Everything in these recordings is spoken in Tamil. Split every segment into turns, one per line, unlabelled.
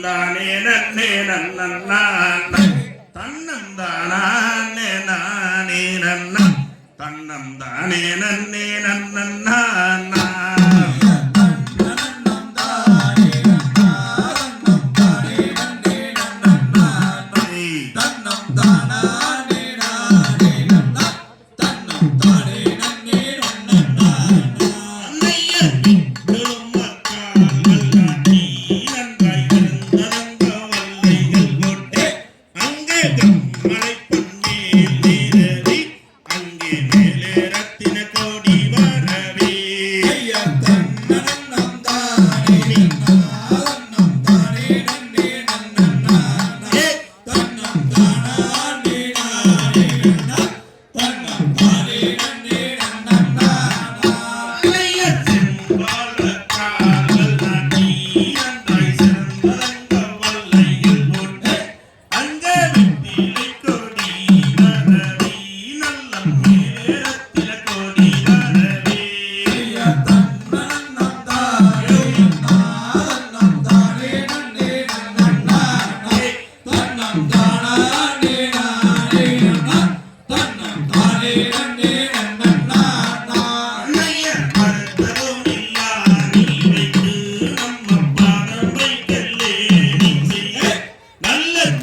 தன்னந்தானே நன்னே நன்னன்னான். தன்னந்தானே நானே நன்னா. தன்னந்தானே நன்னே நன்னன்னா.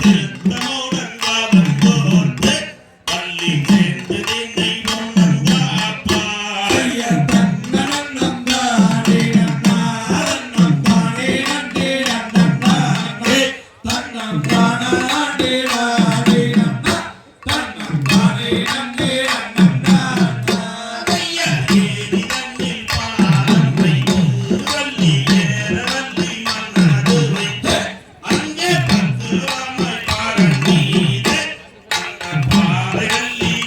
Yeah. Yeah.